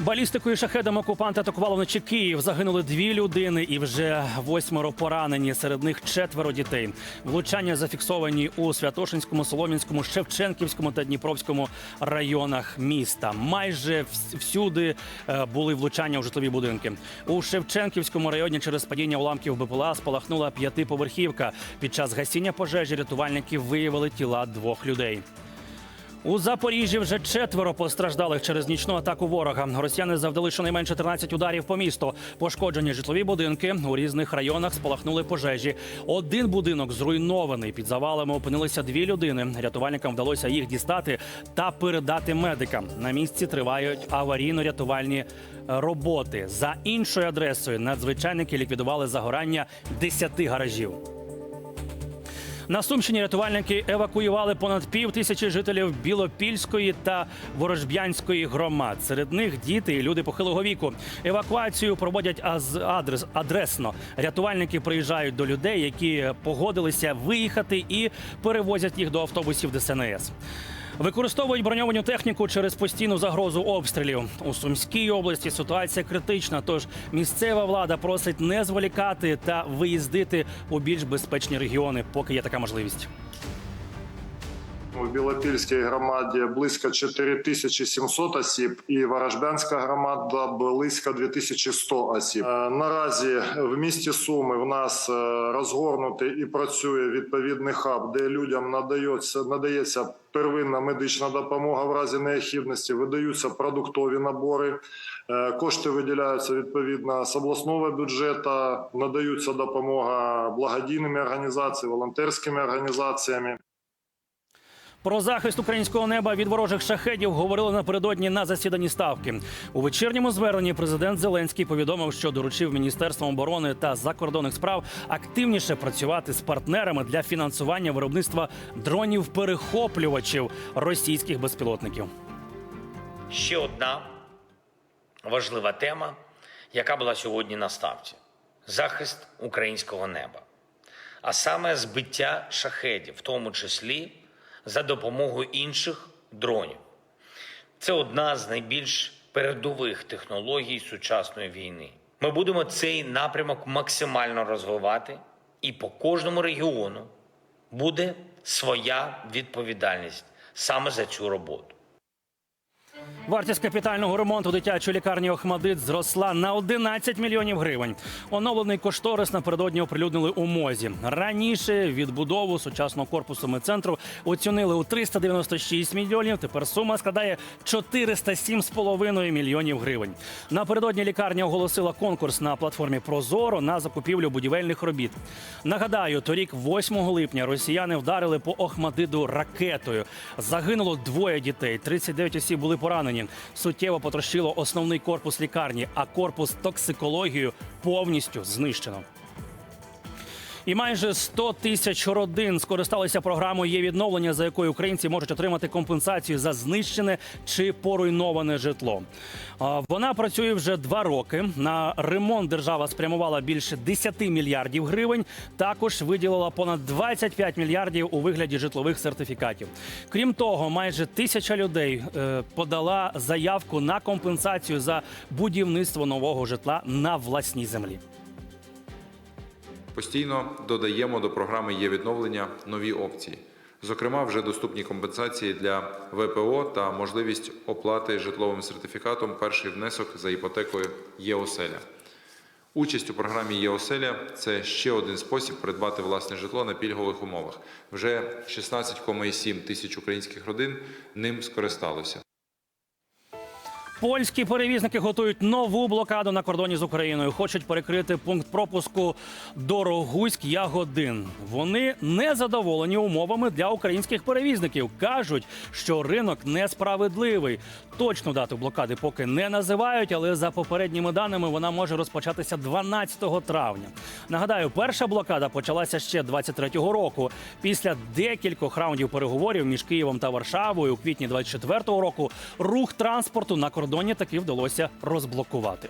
Балістикою і шахедом окупанти атакували вночі Київ. Загинули дві людини і вже восьмеро поранені. Серед них четверо дітей. Влучання зафіксовані у Святошинському, Солом'янському, Шевченківському та Дніпровському районах міста. Майже всюди е, були влучання у житлові будинки. У Шевченківському районі через падіння уламків БПЛА спалахнула п'ятиповерхівка. Під час гасіння пожежі рятувальники виявили тіла двох людей. У Запоріжжі вже четверо постраждалих через нічну атаку ворога. Росіяни завдали щонайменше 13 ударів по місту. Пошкоджені житлові будинки у різних районах спалахнули пожежі. Один будинок зруйнований. Під завалами опинилися дві людини. Рятувальникам вдалося їх дістати та передати медикам. На місці тривають аварійно-рятувальні роботи. За іншою адресою надзвичайники ліквідували загорання 10 гаражів. На Сумщині рятувальники евакуювали понад пів тисячі жителів Білопільської та Ворожб'янської громад. Серед них діти і люди похилого віку. Евакуацію проводять аз адрес адресно. Рятувальники приїжджають до людей, які погодилися виїхати і перевозять їх до автобусів ДСНС. Використовують броньовану техніку через постійну загрозу обстрілів. У Сумській області ситуація критична. Тож місцева влада просить не зволікати та виїздити у більш безпечні регіони, поки є така можливість. У Білопільській громаді близько 4700 осіб, і Ворожбянська громада близько 2100 осіб. Е, Наразі в місті Суми в нас е, розгорнутий і працює відповідний хаб, де людям надається надається первинна медична допомога в разі необхідності, видаються продуктові набори. Е, Кошти виділяються відповідно з обласного бюджету, надаються допомога благодійними організаціями, волонтерськими організаціями. Про захист українського неба від ворожих шахедів говорили напередодні на засіданні ставки. У вечірньому зверненні президент Зеленський повідомив, що доручив Міністерством оборони та закордонних справ активніше працювати з партнерами для фінансування виробництва дронів-перехоплювачів російських безпілотників. Ще одна важлива тема, яка була сьогодні на ставці: захист українського неба, а саме збиття шахедів, в тому числі за допомогою інших дронів. Це одна з найбільш передових технологій сучасної війни. Ми будемо цей напрямок максимально розвивати, і по кожному регіону буде своя відповідальність саме за цю роботу. Вартість капітального ремонту дитячої лікарні Охмадит зросла на 11 мільйонів гривень. Оновлений кошторис напередодні оприлюднили у мозі. Раніше відбудову сучасного корпусу медцентру оцінили у 396 мільйонів. Тепер сума складає 407,5 мільйонів гривень. Напередодні лікарня оголосила конкурс на платформі Прозоро на закупівлю будівельних робіт. Нагадаю, торік, 8 липня, росіяни вдарили по Охмадиду ракетою. Загинуло двоє дітей. 39 осіб були поранені. Суттєво потрощило основний корпус лікарні, а корпус токсикологію повністю знищено. І майже 100 тисяч родин скористалися програмою є відновлення, за якою українці можуть отримати компенсацію за знищене чи поруйноване житло. Вона працює вже два роки. На ремонт держава спрямувала більше 10 мільярдів гривень. Також виділила понад 25 мільярдів у вигляді житлових сертифікатів. Крім того, майже тисяча людей е, подала заявку на компенсацію за будівництво нового житла на власній землі. Постійно додаємо до програми є відновлення нові опції. Зокрема, вже доступні компенсації для ВПО та можливість оплати житловим сертифікатом перший внесок за іпотекою ЄОселя. Участь у програмі ЄОселя це ще один спосіб придбати власне житло на пільгових умовах. Вже 16,7 тисяч українських родин ним скористалося. Польські перевізники готують нову блокаду на кордоні з Україною. Хочуть перекрити пункт пропуску Дорогуськ Ягодин. Вони не задоволені умовами для українських перевізників. кажуть, що ринок несправедливий. Точну дату блокади поки не називають, але за попередніми даними вона може розпочатися 12 травня. Нагадаю, перша блокада почалася ще 23-го року. Після декількох раундів переговорів між Києвом та Варшавою у квітні 24-го року рух транспорту на кордоні таки вдалося розблокувати.